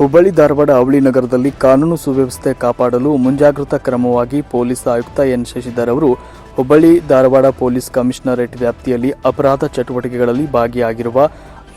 ಹುಬ್ಬಳ್ಳಿ ಧಾರವಾಡ ಅವಳಿ ನಗರದಲ್ಲಿ ಕಾನೂನು ಸುವ್ಯವಸ್ಥೆ ಕಾಪಾಡಲು ಮುಂಜಾಗ್ರತಾ ಕ್ರಮವಾಗಿ ಪೊಲೀಸ್ ಆಯುಕ್ತ ಎನ್ ಶಶಿಧರ್ ಅವರು ಹುಬ್ಬಳ್ಳಿ ಧಾರವಾಡ ಪೊಲೀಸ್ ಕಮಿಷನರೇಟ್ ವ್ಯಾಪ್ತಿಯಲ್ಲಿ ಅಪರಾಧ ಚಟುವಟಿಕೆಗಳಲ್ಲಿ ಭಾಗಿಯಾಗಿರುವ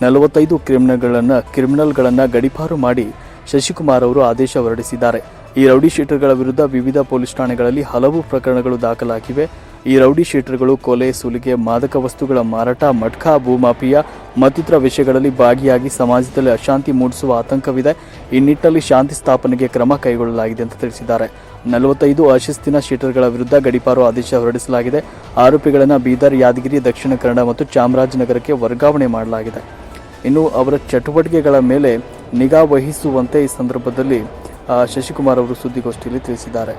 ನಲವತ್ತೈದು ಕ್ರಿಮಿನಲ್ಗಳನ್ನು ಕ್ರಿಮಿನಲ್ಗಳನ್ನು ಗಡಿಪಾರು ಮಾಡಿ ಶಶಿಕುಮಾರ್ ಅವರು ಆದೇಶ ಹೊರಡಿಸಿದ್ದಾರೆ. ಈ ರೌಡಿ ಶೀಟರ್ಗಳ ವಿರುದ್ಧ ವಿವಿಧ ಪೊಲೀಸ್ ಠಾಣೆಗಳಲ್ಲಿ ಹಲವು ಪ್ರಕರಣಗಳು ದಾಖಲಾಗಿವೆ. ಈ ರೌಡಿ ಶೀಟರ್ಗಳು ಕೊಲೆ, ಸುಲಿಗೆ, ಮಾದಕ ವಸ್ತುಗಳ ಮಾರಾಟ, ಮಟ್ಕಾ, ಭೂಮಾಫಿಯಾ ಮತ್ತಿತರ ವಿಷಯಗಳಲ್ಲಿ ಭಾಗಿಯಾಗಿ ಸಮಾಜದಲ್ಲಿ ಅಶಾಂತಿ ಮೂಡಿಸುವ ಆತಂಕವಿದೆ. ಈ ನಿಟ್ಟಿನಲ್ಲಿ ಶಾಂತಿ ಸ್ಥಾಪನೆಗೆ ಕ್ರಮ ಕೈಗೊಳ್ಳಲಾಗಿದೆ ಅಂತ ತಿಳಿಸಿದ್ದಾರೆ. ನಲವತ್ತೈದು ಅಶಿಸ್ತಿನ ಶೀಟರ್ಗಳ ವಿರುದ್ಧ ಗಡಿಪಾರು ಆದೇಶ ಹೊರಡಿಸಲಾಗಿದೆ. ಆರೋಪಿಗಳನ್ನು ಬೀದರ್ ಯಾದಗಿರಿ, ದಕ್ಷಿಣ ಕನ್ನಡ ಮತ್ತು ಚಾಮರಾಜನಗರಕ್ಕೆ ವರ್ಗಾವಣೆ ಮಾಡಲಾಗಿದೆ. ಇನ್ನು ಅವರ ಚಟುವಟಿಕೆಗಳ ಮೇಲೆ ನಿಗಾ ವಹಿಸುವಂತೆ ಈ ಸಂದರ್ಭದಲ್ಲಿ ಶಶಿಕುಮಾರ್ ಅವರು ಸುದ್ದಿಗೋಷ್ಠಿಯಲ್ಲಿ ತಿಳಿಸಿದ್ದಾರೆ.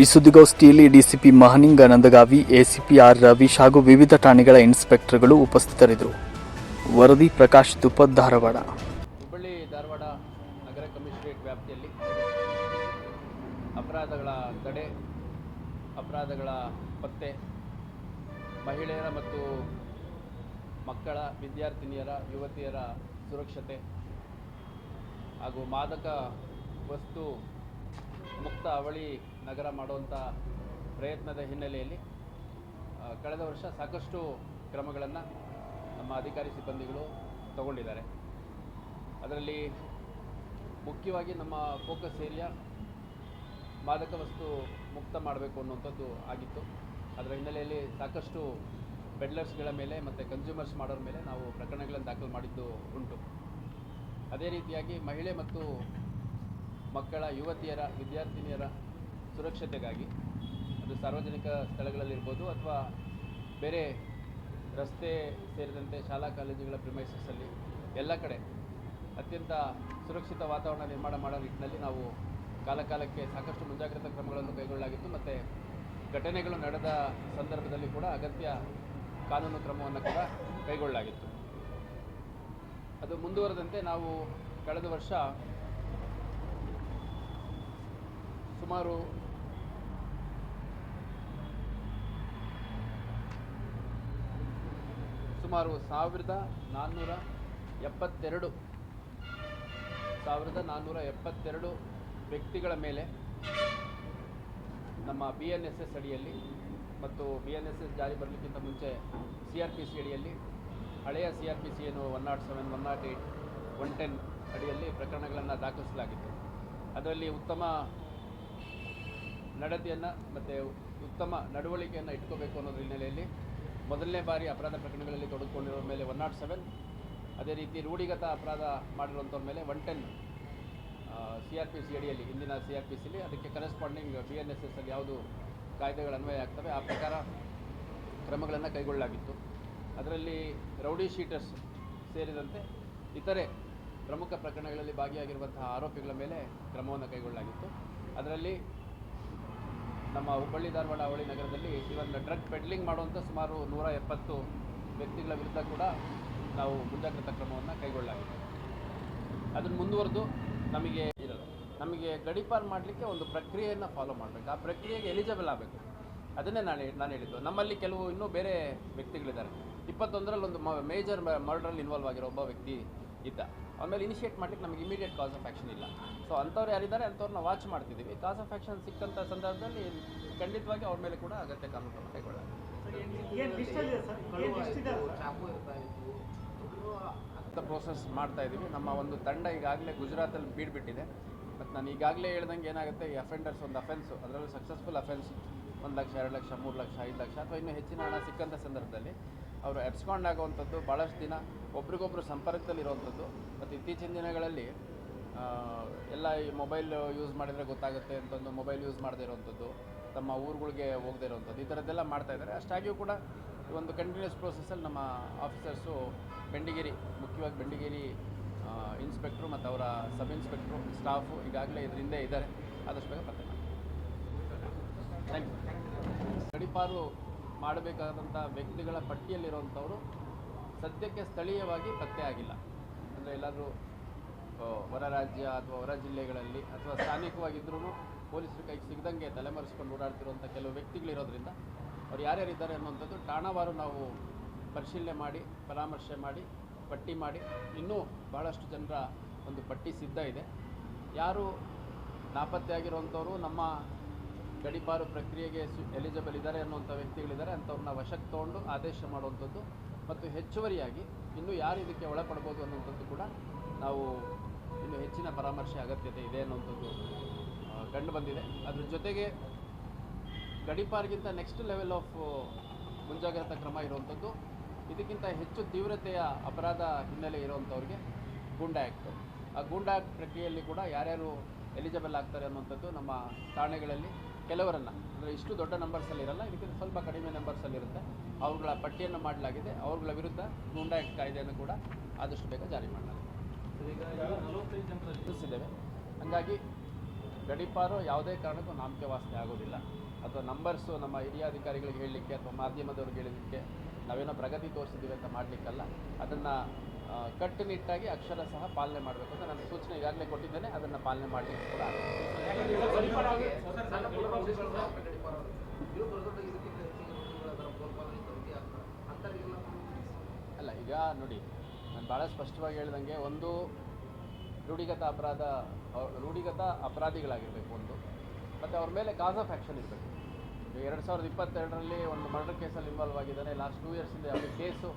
ಈ ಸುದ್ದಿಗೋಷ್ಠಿಯಲ್ಲಿ DCP Mahaninga Nandagavi, ACP R Ravish ಹಾಗೂ ವಿವಿಧ ಠಾಣೆಗಳ ಇನ್ಸ್ಪೆಕ್ಟರ್ಗಳು ಉಪಸ್ಥಿತರಿದ್ದರು. ವರದಿ ಪ್ರಕಾಶ್ ತುಪ್ಪ, ಧಾರವಾಡ. ಹುಬ್ಬಳ್ಳಿ, ಧಾರವಾಡ ನಗರ ಕಮಿಷನರೇಟ್ ವ್ಯಾಪ್ತಿಯಲ್ಲಿ ಅಪರಾಧಗಳ ತಡೆ, ಅಪರಾಧಗಳ ಪತ್ತೆ ಮಹಿಳೆಯರ ಮತ್ತು ಮಕ್ಕಳ, ವಿದ್ಯಾರ್ಥಿನಿಯರ, ಯುವತಿಯರ ಸುರಕ್ಷತೆ ಹಾಗೂ ಮಾದಕ ವಸ್ತು ಮುಕ್ತ ಅವಳಿ ನಗರ ಮಾಡುವಂಥ ಪ್ರಯತ್ನದ ಹಿನ್ನೆಲೆಯಲ್ಲಿ ಕಳೆದ ವರ್ಷ ಸಾಕಷ್ಟು ಕ್ರಮಗಳನ್ನು ನಮ್ಮ ಅಧಿಕಾರಿ ಸಿಬ್ಬಂದಿಗಳು ತಗೊಂಡಿದ್ದಾರೆ. ಅದರಲ್ಲಿ ಮುಖ್ಯವಾಗಿ ನಮ್ಮ ಫೋಕಸ್ ಏರಿಯಾ ಮಾದಕ ವಸ್ತು ಮುಕ್ತ ಮಾಡಬೇಕು ಅನ್ನುವಂಥದ್ದು ಆಗಿತ್ತು. ಅದರ ಹಿನ್ನೆಲೆಯಲ್ಲಿ ಸಾಕಷ್ಟು ಪೆಡ್ಲರ್ಸ್ಗಳ ಮೇಲೆ ಮತ್ತು ಕನ್ಸ್ಯೂಮರ್ಸ್ ಮಾಡೋರ ಮೇಲೆ ನಾವು ಪ್ರಕರಣಗಳನ್ನು ದಾಖಲು ಮಾಡಿದ್ದು ಉಂಟು. ಅದೇ ರೀತಿಯಾಗಿ ಮಹಿಳೆ ಮತ್ತು ಮಕ್ಕಳ ಯುವತಿಯರ, ವಿದ್ಯಾರ್ಥಿನಿಯರ ಸುರಕ್ಷತೆಗಾಗಿ, ಅದು ಸಾರ್ವಜನಿಕ ಸ್ಥಳಗಳಲ್ಲಿರ್ಬೋದು ಅಥವಾ ಬೇರೆ ರಸ್ತೆ ಸೇರಿದಂತೆ ಶಾಲಾ ಕಾಲೇಜುಗಳ ಪ್ರಿಮೈಸಸ್ಸಲ್ಲಿ ಎಲ್ಲ ಕಡೆ ಅತ್ಯಂತ ಸುರಕ್ಷಿತ ವಾತಾವರಣ ನಿರ್ಮಾಣ ಮಾಡೋ ನಿಟ್ಟಿನಲ್ಲಿ ನಾವು ಕಾಲಕಾಲಕ್ಕೆ ಸಾಕಷ್ಟು ಮುಂಜಾಗ್ರತಾ ಕ್ರಮಗಳನ್ನು ಕೈಗೊಳ್ಳಲಾಗಿತ್ತು. ಮತ್ತು ಘಟನೆಗಳು ನಡೆದ ಸಂದರ್ಭದಲ್ಲಿ ಕೂಡ ಅಗತ್ಯ ಕಾನೂನು ಕ್ರಮವನ್ನು ಕೂಡ ಕೈಗೊಳ್ಳಲಾಗಿತ್ತು. ಅದು ಮುಂದುವರೆದಂತೆ ನಾವು ಕಳೆದ ವರ್ಷ ಸುಮಾರು ಸುಮಾರು ಸಾವಿರದ ನಾನ್ನೂರ ಎಪ್ಪತ್ತೆರಡು, ಸಾವಿರದ ನಾನ್ನೂರ ಎಪ್ಪತ್ತೆರಡು ವ್ಯಕ್ತಿಗಳ ಮೇಲೆ ನಮ್ಮ ಬಿ ಎನ್ ಎಸ್ ಎಸ್ ಅಡಿಯಲ್ಲಿ ಮತ್ತು ಬಿ ಎನ್ ಎಸ್ ಎಸ್ ಜಾರಿ ಬರಲಿಕ್ಕಿಂತ ಮುಂಚೆ ಸಿ ಆರ್ ಪಿ ಸಿ ಅಡಿಯಲ್ಲಿ, ಹಳೆಯ ಸಿ ಆರ್ ಪಿ ಸಿ ಏನು one nought seven one nought eight one ten ಅಡಿಯಲ್ಲಿ ಪ್ರಕರಣಗಳನ್ನು ದಾಖಲಿಸಲಾಗಿತ್ತು. ಅದರಲ್ಲಿ ಉತ್ತಮ ನಡತೆಯನ್ನು ಮತ್ತು ಉತ್ತಮ ನಡವಳಿಕೆಯನ್ನು ಇಟ್ಕೋಬೇಕು ಅನ್ನೋದ್ರ ಹಿನ್ನೆಲೆಯಲ್ಲಿ ಮೊದಲನೇ ಬಾರಿ ಅಪರಾಧ ಪ್ರಕರಣಗಳಲ್ಲಿ ತೊಡಗಿಕೊಂಡಿರೋ ಮೇಲೆ ಒನ್ ನಾಟ್ ಸೆವೆನ್ ಅದೇ ರೀತಿ ರೂಢಿಗತ ಅಪರಾಧ ಮಾಡಿರುವಂಥವ್ರ ಮೇಲೆ one ten C R P C ಅಡಿಯಲ್ಲಿ ಇಂದಿನ ಸಿ ಆರ್ ಪಿ ಸಿಲಿ ಅದಕ್ಕೆ corresponding B N S S ಅಲ್ಲಿ ಯಾವುದು ಕಾಯ್ದೆಗಳು ಅನ್ವಯ ಆಗ್ತವೆ. ಆ ಪ್ರಕಾರ ಕ್ರಮಗಳನ್ನು ಕೈಗೊಳ್ಳಲಾಗಿತ್ತು. ಅದರಲ್ಲಿ ರೌಡಿ ಶೀಟರ್ಸ್ ಸೇರಿದಂತೆ ಇತರೆ ಪ್ರಮುಖ ಪ್ರಕರಣಗಳಲ್ಲಿ ಭಾಗಿಯಾಗಿರುವಂತಹ ಆರೋಪಿಗಳ ಮೇಲೆ ಕ್ರಮವನ್ನು ಕೈಗೊಳ್ಳಲಾಗಿತ್ತು. ಅದರಲ್ಲಿ ನಮ್ಮ ಹುಬ್ಬಳ್ಳಿ ಧಾರವಾಡ ಅವಳಿ ನಗರದಲ್ಲಿ ಒಂದು ಡ್ರಗ್ ಪೆಡ್ಲಿಂಗ್ ಮಾಡುವಂಥ ಸುಮಾರು ನೂರ ಎಪ್ಪತ್ತು ವ್ಯಕ್ತಿಗಳ ವಿರುದ್ಧ ಕೂಡ ನಾವು ಮುಂಜಾಗ್ರತಾ ಕ್ರಮವನ್ನು ಕೈಗೊಳ್ಳಲಾಗಿದೆ. ಅದನ್ನು ಮುಂದುವರೆದು ನಮಗೆ ನಮಗೆ ಗಡಿಪಾರು ಮಾಡಲಿಕ್ಕೆ ಒಂದು ಪ್ರಕ್ರಿಯೆಯನ್ನು ಫಾಲೋ ಮಾಡಬೇಕು. ಆ ಪ್ರಕ್ರಿಯೆಗೆ ಎಲಿಜಿಬಲ್ ಆಗಬೇಕು. ಅದನ್ನೇ ನಾನು ನಾನು ಹೇಳಿದ್ದು. ನಮ್ಮಲ್ಲಿ ಕೆಲವು ಇನ್ನೂ ಬೇರೆ ವ್ಯಕ್ತಿಗಳಿದ್ದಾರೆ. ಇಪ್ಪತ್ತೊಂದರಲ್ಲಿ ಒಂದು ಮೇಜರ್ ಮರ್ಡ್ರಲ್ಲಿ ಇನ್ವಾಲ್ವ್ ಆಗಿರೋ ಒಬ್ಬ ವ್ಯಕ್ತಿ ಇದ್ದ. ಆಮೇಲೆ ಇನಿಷಿಯೇಟ್ ಮಾಡಲಿಕ್ಕೆ ನಮಗೆ ಇಮಿಡಿಯೇಟ್ ಕಾಸ್ ಆಫ್ ಆ್ಯಕ್ಷನ್ ಇಲ್ಲ. ಸೊ ಅಂಥವ್ರು ಯಾರಿದ್ದಾರೆ ಅಂಥವ್ರನ್ನ ವಾಚ್ ಮಾಡ್ತಿದ್ದೀವಿ. ಕಾಸ್ ಆಫ್ ಆ್ಯಕ್ಷನ್ ಸಿಕ್ಕಂಥ ಸಂದರ್ಭದಲ್ಲಿ ಖಂಡಿತವಾಗಿ ಅವ್ರ ಮೇಲೆ ಕೂಡ ಅಗತ್ಯ ಕಾನೂನು ಕ್ರಮ ಅಂತ ಪ್ರೋಸೆಸ್ ಮಾಡ್ತಾ ಇದ್ದೀವಿ ನಮ್ಮ ಒಂದು ತಂಡ ಈಗಾಗಲೇ ಗುಜರಾತಲ್ಲಿ ಬೀಡ್ಬಿಟ್ಟಿದೆ ಮತ್ತು ನಾನು ಈಗಾಗಲೇ ಹೇಳ್ದಂಗೆ ಏನಾಗುತ್ತೆ, ಈ ಅಫೆಂಡರ್ಸ್ ಒಂದು ಅಫೆನ್ಸು ಅದರಲ್ಲೂ ಸಕ್ಸಸ್ಫುಲ್ ಅಫೆನ್ಸ್ ಒಂದು ಲಕ್ಷ, ಎರಡು ಲಕ್ಷ, ಮೂರು ಲಕ್ಷ, ಐದು ಲಕ್ಷ ಅಥವಾ ಇನ್ನೂ ಹೆಚ್ಚಿನ ಹಣ ಸಿಕ್ಕಂಥ ಸಂದರ್ಭದಲ್ಲಿ ಅವರು ಎಬ್ಸ್ಕೊಂಡು ಆಗುವಂಥದ್ದು ಭಾಳಷ್ಟು ದಿನ ಒಬ್ರಿಗೊಬ್ರು ಸಂಪರ್ಕದಲ್ಲಿರುವಂಥದ್ದು. ಮತ್ತು ಇತ್ತೀಚಿನ ದಿನಗಳಲ್ಲಿ ಎಲ್ಲ ಈ ಮೊಬೈಲ್ ಯೂಸ್ ಮಾಡಿದರೆ ಗೊತ್ತಾಗುತ್ತೆ ಅಂತಂದು ಮೊಬೈಲ್ ಯೂಸ್ ಮಾಡದೇ ಇರೋವಂಥದ್ದು, ತಮ್ಮ ಊರುಗಳಿಗೆ ಹೋಗದೇ ಇರೋವಂಥದ್ದು, ಈ ಥರದ್ದೆಲ್ಲ ಮಾಡ್ತಾ ಇದ್ದಾರೆ. ಅಷ್ಟಾಗಿಯೂ ಕೂಡ ಒಂದು ಕಂಟಿನ್ಯೂಸ್ ಪ್ರೋಸೆಸ್ಸಲ್ಲಿ ನಮ್ಮ ಆಫೀಸರ್ಸು ಬೆಂಡಿಗೇರಿ ಮುಖ್ಯವಾಗಿ ಬೆಂಡಿಗೇರಿ ಇನ್ಸ್ಪೆಕ್ಟ್ರು ಮತ್ತು ಅವರ ಸಬ್ ಇನ್ಸ್ಪೆಕ್ಟ್ರು, ಸ್ಟಾಫು ಈಗಾಗಲೇ ಇದರಿಂದ ಇದ್ದಾರೆ. ಆದಷ್ಟು ಬೇಗ ಪತ್ತೆ ಥ್ಯಾಂಕ್ ಗಡಿಪಾರು ಮಾಡಬೇಕಾದಂಥ ವ್ಯಕ್ತಿಗಳ ಪಟ್ಟಿಯಲ್ಲಿರುವಂಥವರು ಸದ್ಯಕ್ಕೆ ಸ್ಥಳೀಯವಾಗಿ ಪತ್ತೆ ಆಗಿಲ್ಲ. ಅಂದರೆ ಎಲ್ಲಾದರೂ ಹೊರ ರಾಜ್ಯ ಅಥವಾ ಹೊರ ಜಿಲ್ಲೆಗಳಲ್ಲಿ ಅಥವಾ ಸ್ಥಾನಿಕವಾಗಿದ್ದರೂ ಪೊಲೀಸರು ಕೈಗೆ ಸಿಗದಂಗೆ ತಲೆಮರೆಸ್ಕೊಂಡು ಓಡಾಡ್ತಿರುವಂಥ ಕೆಲವು ವ್ಯಕ್ತಿಗಳಿರೋದ್ರಿಂದ ಅವ್ರು ಯಾರ್ಯಾರಿದ್ದಾರೆ ಅನ್ನುವಂಥದ್ದು ಠಾಣಾವಾರು ನಾವು ಪರಿಶೀಲನೆ ಮಾಡಿ, ಪರಾಮರ್ಶೆ ಮಾಡಿ ಪಟ್ಟಿ ಮಾಡಿ. ಇನ್ನೂ ಬಹಳಷ್ಟು ಜನರ ಒಂದು ಪಟ್ಟಿ ಸಿದ್ಧ ಇದೆ. ಯಾರು ನಾಪತ್ತೆಯಾಗಿರುವಂಥವರು ನಮ್ಮ ಗಡೀಪಾರು ಪ್ರಕ್ರಿಯೆಗೆ ಸು ಎಲಿಜಿಬಲ್ ಇದ್ದಾರೆ ಅನ್ನುವಂಥ ವ್ಯಕ್ತಿಗಳಿದ್ದಾರೆ, ಅಂಥವ್ರನ್ನ ವಶಕ್ಕೆ ತೊಗೊಂಡು ಆದೇಶ ಮಾಡುವಂಥದ್ದು ಮತ್ತು ಹೆಚ್ಚುವರಿಯಾಗಿ ಇನ್ನು ಯಾರು ಇದಕ್ಕೆ ಒಳಪಡ್ಬೋದು ಅನ್ನುವಂಥದ್ದು ಕೂಡ ನಾವು ಇನ್ನು ಹೆಚ್ಚಿನ ಪರಾಮರ್ಶೆ ಅಗತ್ಯತೆ ಇದೆ ಅನ್ನುವಂಥದ್ದು ಕಂಡು ಬಂದಿದೆ. ಅದ್ರ ಜೊತೆಗೆ ಗಡೀಪಾರ್ಗಿಂತ ನೆಕ್ಸ್ಟ್ ಲೆವೆಲ್ ಆಫ್ ಮುಂಜಾಗ್ರತಾ ಕ್ರಮ ಇರುವಂಥದ್ದು. ಇದಕ್ಕಿಂತ ಹೆಚ್ಚು ತೀವ್ರತೆಯ ಅಪರಾಧ ಹಿನ್ನೆಲೆ ಇರುವಂಥವ್ರಿಗೆ ಗೂಂಡಾ ಆ್ಯಕ್ಟ್ ಆ ಗೂಂಡಾ ಆ್ಯಕ್ಟ್ ಪ್ರಕ್ರಿಯೆಯಲ್ಲಿ ಕೂಡ ಯಾರ್ಯಾರು ಎಲಿಜಿಬಲ್ ಆಗ್ತಾರೆ ಅನ್ನುವಂಥದ್ದು ನಮ್ಮ ಠಾಣೆಗಳಲ್ಲಿ ಕೆಲವರನ್ನು. ಅಂದರೆ ಇಷ್ಟು ದೊಡ್ಡ ನಂಬರ್ಸಲ್ಲಿ ಇರಲ್ಲ ಇದಕ್ಕಿಂತ ಸ್ವಲ್ಪ ಕಡಿಮೆ ನಂಬರ್ಸಲ್ಲಿರುತ್ತೆ ಅವ್ರುಗಳ ಪಟ್ಟಿಯನ್ನು ಮಾಡಲಾಗಿದೆ. ಅವ್ರುಗಳ ವಿರುದ್ಧ ಗೂಂಡಾ ಆ್ಯಕ್ಟ್ ಕಾಯ್ದೆಯನ್ನು ಕೂಡ ಆದಷ್ಟು ಬೇಗ ಜಾರಿ ಮಾಡಲಾಗಿದೆ. ತಿಳಿಸಿದ್ದೇವೆ ಹಾಗಾಗಿ ಗಡಿಪಾರು ಯಾವುದೇ ಕಾರಣಕ್ಕೂ ನಾಮಕೆ ವಾಸಿ ಆಗೋದಿಲ್ಲ. ಅಥವಾ ನಂಬರ್ಸು ನಮ್ಮ ಹಿರಿಯ ಅಧಿಕಾರಿಗಳಿಗೆ ಹೇಳಲಿಕ್ಕೆ ಅಥವಾ ಮಾಧ್ಯಮದವ್ರಿಗೆ ಹೇಳಲಿಕ್ಕೆ ನಾವೇನೋ ಪ್ರಗತಿ ತೋರಿಸಿದ್ದೀವಿ ಅಂತ ಮಾಡಲಿಕ್ಕಲ್ಲ, ಅದನ್ನು ಕಟ್ಟುನಿಟ್ಟಾಗಿ ಅಕ್ಷರ ಸಹ ಪಾಲನೆ ಮಾಡಬೇಕು ಅಂತ ನನ್ನ ಸೂಚನೆ ಈಗಾಗಲೇ ಕೊಟ್ಟಿದ್ದೇನೆ, ಅದನ್ನು ಪಾಲನೆ ಮಾಡಲಿಕ್ಕೆ ಕೂಡ. ಅಲ್ಲ, ಈಗ ನೋಡಿ, ನಾನು ಭಾಳ ಸ್ಪಷ್ಟವಾಗಿ ಹೇಳ್ದಂಗೆ ಒಂದು ರೂಢಿಗತ ಅಪರಾಧ ರೂಢಿಗತ ಅಪರಾಧಿಗಳಾಗಿರಬೇಕು ಒಂದು, ಮತ್ತು ಅವ್ರ ಮೇಲೆ ಕಾಸ್ ಆಫ್ ಆ್ಯಕ್ಷನ್ ಇರಬೇಕು ಎರಡು ಸಾವಿರದ ಇಪ್ಪತ್ತೆರಡರಲ್ಲಿ ಒಂದು ಮರ್ಡರ್ ಕೇಸಲ್ಲಿ ಇನ್ವಾಲ್ವ್ ಆಗಿದ್ದಾನೆ. ಲಾಸ್ಟ್ ಟೂ ಇಯರ್ಸಿಂದ ಯಾವುದೇ ಕೇಸು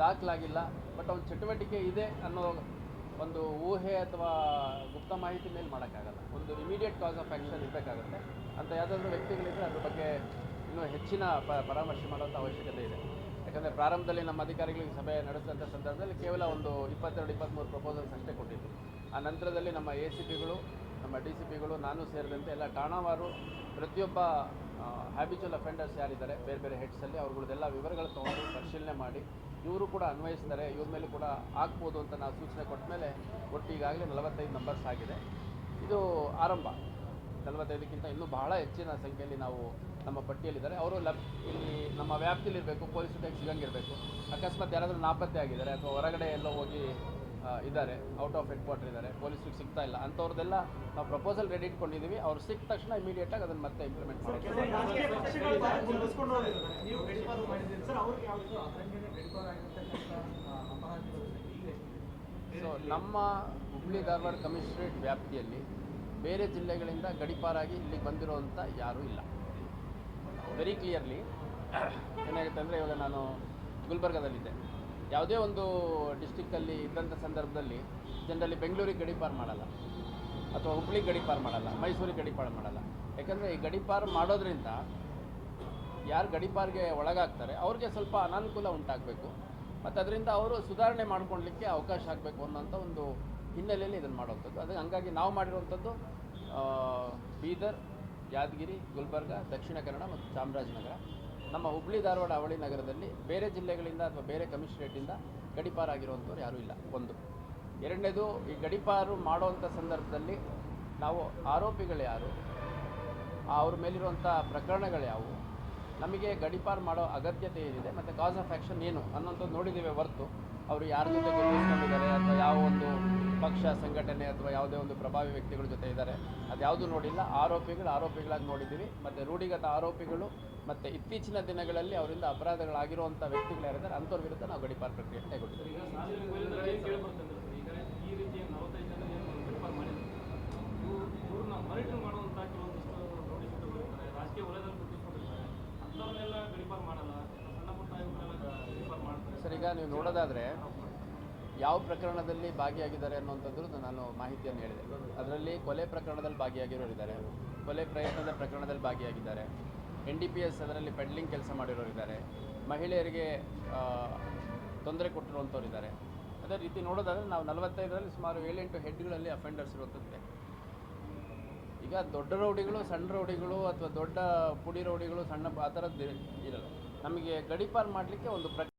ದಾಖಲಾಗಿಲ್ಲ. ಬಟ್ ಅವ್ನ ಚಟುವಟಿಕೆ ಇದೆ ಅನ್ನೋ ಒಂದು ಊಹೆ ಅಥವಾ ಗುಪ್ತ ಮಾಹಿತಿ ಮೇಲೆ ಮಾಡೋಕ್ಕಾಗಲ್ಲ. ಒಂದು ಇಮಿಡಿಯೇಟ್ ಕಾಸ್ ಆಫ್ ಆ್ಯಕ್ಷನ್ ಇರಬೇಕಾಗುತ್ತೆ. ಅಂತ ಯಾವುದಾದ್ರೂ ವ್ಯಕ್ತಿಗಳಿದ್ರೆ ಅದ್ರ ಬಗ್ಗೆ ಇನ್ನೂ ಹೆಚ್ಚಿನ ಪರಾಮರ್ಶೆ ಮಾಡುವಂಥ ಅವಶ್ಯಕತೆ ಇದೆ. ಯಾಕಂದರೆ ಪ್ರಾರಂಭದಲ್ಲಿ ನಮ್ಮ ಅಧಿಕಾರಿಗಳಿಗೆ ಸಭೆ ನಡೆಸಿದಂಥ ಸಂದರ್ಭದಲ್ಲಿ ಕೇವಲ ಒಂದು ಇಪ್ಪತ್ತೆರಡು ಇಪ್ಪತ್ತ್ಮೂರು ಪ್ರಪೋಸಲ್ಸ್ ಅಷ್ಟೇ ಕೊಟ್ಟಿದ್ದು ಆ ನಂತರದಲ್ಲಿ ನಮ್ಮ ಎ ಸಿ ಪಿಗಳು ನಮ್ಮ ಡಿ ಸಿ ಪಿಗಳು ನಾನು ಸೇರಿದಂತೆ ಎಲ್ಲ ಠಾಣಾವಾರು ಪ್ರತಿಯೊಬ್ಬ ಹ್ಯಾಬಿಚುವಲ್ ಅಫೆಂಡರ್ಸ್ ಯಾರಿದ್ದಾರೆ, ಬೇರೆ ಬೇರೆ ಹೆಡ್ಸಲ್ಲಿ ಅವ್ರಗಳದೆಲ್ಲ ವಿವರಗಳು ತೊಗೊಂಡು ಪರಿಶೀಲನೆ ಮಾಡಿ, ಇವರು ಕೂಡ ಅನ್ವಯಿಸ್ತಾರೆ, ಇವ್ರ ಮೇಲೆ ಕೂಡ ಆಗ್ಬೋದು ಅಂತ ನಾವು ಸೂಚನೆ ಕೊಟ್ಟ ಮೇಲೆ ಒಟ್ಟು ಈಗಾಗಲೇ ನಲವತ್ತೈದು ನಂಬರ್ಸ್ ಆಗಿದೆ. ಇದು ಆರಂಭ. ನಲವತ್ತೈದಕ್ಕಿಂತ ಇನ್ನೂ ಬಹಳ ಹೆಚ್ಚಿನ ಸಂಖ್ಯೆಯಲ್ಲಿ ನಾವು ನಮ್ಮ ಪಟ್ಟಿಯಲ್ಲಿದ್ದಾರೆ. ಅವರು ಲಬ್, ಇಲ್ಲಿ ನಮ್ಮ ವ್ಯಾಪ್ತಿಯಲ್ಲಿರಬೇಕು ಪೊಲೀಸ್ ಸಿಗಂಗಿರಬೇಕು ಅಕಸ್ಮಾತ್ ಯಾರಾದರೂ ನಾಪತ್ತೆ ಆಗಿದ್ದಾರೆ ಅಥವಾ ಹೊರಗಡೆ ಎಲ್ಲೋ ಹೋಗಿ ಇದ್ದಾರೆ ಔಟ್ ಆಫ್ ಹೆಡ್ ಕ್ವಾರ್ಟರ್ ಇದ್ದಾರೆ ಪೊಲೀಸ್ರಿಗೆ ಸಿಗ್ತಾ ಇಲ್ಲ. ಅಂಥವ್ರದ್ದೆಲ್ಲ ನಾವು ಪ್ರಪೋಸಲ್ ರೆಡಿ ಇಟ್ಕೊಂಡಿದ್ದೀವಿ ಅವ್ರು ಸಿಕ್ಕ ತಕ್ಷಣ ಇಮಿಡಿಯೇಟ್ ಆಗಿ ಅದನ್ನು ಮತ್ತೆ ಇಂಪ್ಲಿಮೆಂಟ್ ಮಾಡ್ತೀವಿ. ಸೊ ನಮ್ಮ ಹುಬ್ಳಿ ಧಾರವಾಡ ಕಮಿಷನರೇಟ್ ವ್ಯಾಪ್ತಿಯಲ್ಲಿ ಬೇರೆ ಜಿಲ್ಲೆಗಳಿಂದ ಗಡಿಪಾರಾಗಿ ಇಲ್ಲಿಗೆ ಬಂದಿರೋವಂಥ ಯಾರೂ ಇಲ್ಲ. ವೆರಿ ಕ್ಲಿಯರ್ಲಿ ಏನಾಗುತ್ತೆ ಅಂದರೆ ಇವಾಗ ನಾನು ಗುಲ್ಬರ್ಗದಲ್ಲಿದ್ದೆ. ಯಾವುದೇ ಒಂದು ಡಿಸ್ಟಿಕ್ಕಲ್ಲಿ ಇದ್ದಂಥ ಸಂದರ್ಭದಲ್ಲಿ ಜನರಲ್ಲಿ ಬೆಂಗಳೂರಿಗೆ ಗಡಿಪಾರು ಮಾಡಲ್ಲ ಅಥವಾ ಹುಬ್ಳಿ ಗಡಿಪಾರು ಮಾಡಲ್ಲ, ಮೈಸೂರಿಗೆ ಗಡಿಪಾರು ಮಾಡಲ್ಲ. ಯಾಕಂದರೆ ಈ ಗಡಿಪಾರು ಮಾಡೋದ್ರಿಂದ ಯಾರು ಗಡಿಪಾರಿಗೆ ಒಳಗಾಗ್ತಾರೆ, ಅವ್ರಿಗೆ ಸ್ವಲ್ಪ ಅನಾನುಕೂಲ ಉಂಟಾಗಬೇಕು. ಮತ್ತು ಅದರಿಂದ ಅವರು ಸುಧಾರಣೆ ಮಾಡ್ಕೊಳ್ಲಿಕ್ಕೆ ಅವಕಾಶ ಆಗಬೇಕು ಅನ್ನೋಂಥ ಒಂದು ಹಿನ್ನೆಲೆಯಲ್ಲಿ ಇದನ್ನು ಮಾಡುವಂಥದ್ದು. ಅದು ಹಂಗಾಗಿ ನಾವು ಮಾಡಿರುವಂಥದ್ದು ಬೀದರ್, ಯಾದಗಿರಿ, ಗುಲ್ಬರ್ಗ, ದಕ್ಷಿಣ ಕನ್ನಡ ಮತ್ತು ಚಾಮರಾಜನಗರ. ನಮ್ಮ ಹುಬ್ಳಿ ಧಾರವಾಡ ಅವಳಿ ನಗರದಲ್ಲಿ ಬೇರೆ ಜಿಲ್ಲೆಗಳಿಂದ ಅಥವಾ ಬೇರೆ ಕಮಿಷನರೇಟಿಂದ ಗಡಿಪಾರಾಗಿರುವಂಥವ್ರು ಯಾರೂ ಇಲ್ಲ, ಒಂದು. ಎರಡನೇದು, ಈ ಗಡಿಪಾರು ಮಾಡುವಂಥ ಸಂದರ್ಭದಲ್ಲಿ ನಾವು ಆರೋಪಿಗಳು ಯಾರು ಅವ್ರ ಮೇಲಿರುವಂಥ ಪ್ರಕರಣಗಳು ಯಾವುವು, ನಮಗೆ ಗಡಿಪಾರು ಮಾಡೋ ಅಗತ್ಯತೆ ಏನಿದೆ ಮತ್ತು ಕಾಸ್ ಆಫ್ ಆ್ಯಕ್ಷನ್ ಏನು ಅನ್ನೋಂಥದ್ದು ನೋಡಿದ್ದೇವೆ ಹೊರತು. ಅವರು ಯಾರ ಜೊತೆ ಗುರುತಿಸ್ಕೊಂಡಿದ್ದಾರೆ ಅಥವಾ ಯಾವ ಒಂದು ಪಕ್ಷ ಸಂಘಟನೆ ಅಥವಾ ಯಾವುದೇ ಒಂದು ಪ್ರಭಾವಿ ವ್ಯಕ್ತಿಗಳ ಜೊತೆ ಇದ್ದಾರೆ. ಅದ್ಯಾವುದು ಯಾವುದೂ ನೋಡಿಲ್ಲ. ಆರೋಪಿಗಳು ಆರೋಪಿಗಳಾಗಿ ನೋಡಿದ್ದೀವಿ. ಮತ್ತು ರೂಢಿಗತ ಆರೋಪಿಗಳು ಮತ್ತು ಇತ್ತೀಚಿನ ದಿನಗಳಲ್ಲಿ ಅವರಿಂದ ಅಪರಾಧಗಳಾಗಿರುವಂಥ ವ್ಯಕ್ತಿಗಳು ಯಾರಿದ್ದಾರೆ ಅಂಥವ್ರ ವಿರುದ್ಧ ನಾವು ಗಡಿಪಾರು ಪ್ರಕ್ರಿಯೆ ಕೈಗೊಂಡಿದ್ದೀವಿ. ಸರ್ ಈಗ ನೀವು ನೋಡೋದಾದರೆ ಯಾವ ಪ್ರಕರಣದಲ್ಲಿ ಭಾಗಿಯಾಗಿದ್ದಾರೆ ಅನ್ನುವಂಥದ್ದು ನಾನು ಮಾಹಿತಿಯನ್ನು ಹೇಳಿದೆ. ಅದರಲ್ಲಿ ಕೊಲೆ ಪ್ರಕರಣದಲ್ಲಿ ಭಾಗಿಯಾಗಿರೋರಿದ್ದಾರೆ ಕೊಲೆ ಪ್ರಯತ್ನದ ಪ್ರಕರಣದಲ್ಲಿ ಭಾಗಿಯಾಗಿದ್ದಾರೆ. ಎನ್ ಡಿ ಪಿ ಎಸ್ ಅದರಲ್ಲಿ ಪೆಡ್ಲಿಂಗ್ ಕೆಲಸ ಮಾಡಿರೋರಿದ್ದಾರೆ ಮಹಿಳೆಯರಿಗೆ ತೊಂದರೆ ಕೊಟ್ಟಿರುವಂಥವ್ರಿದ್ದಾರೆ ಅದೇ ರೀತಿ ನೋಡೋದಾದರೆ ನಾವು ನಲವತ್ತೈದರಲ್ಲಿ ಸುಮಾರು ಏಳೆಂಟು ಹೆಡ್ಗಳಲ್ಲಿ ಅಫೆಂಡರ್ಸ್ ಇರುತ್ತಂತೆ ಈಗ ದೊಡ್ಡ ರೌಡಿಗಳು, ಸಣ್ಣ ರೌಡಿಗಳು ಅಥವಾ ದೊಡ್ಡ ಪುಡಿ ರೌಡಿಗಳು, ಸಣ್ಣ, ಆ ಥರದ್ದು ಇರಲ್ಲ. ನಮಗೆ ಗಡಿಪಾರು ಮಾಡಲಿಕ್ಕೆ ಒಂದು ಪ್ರ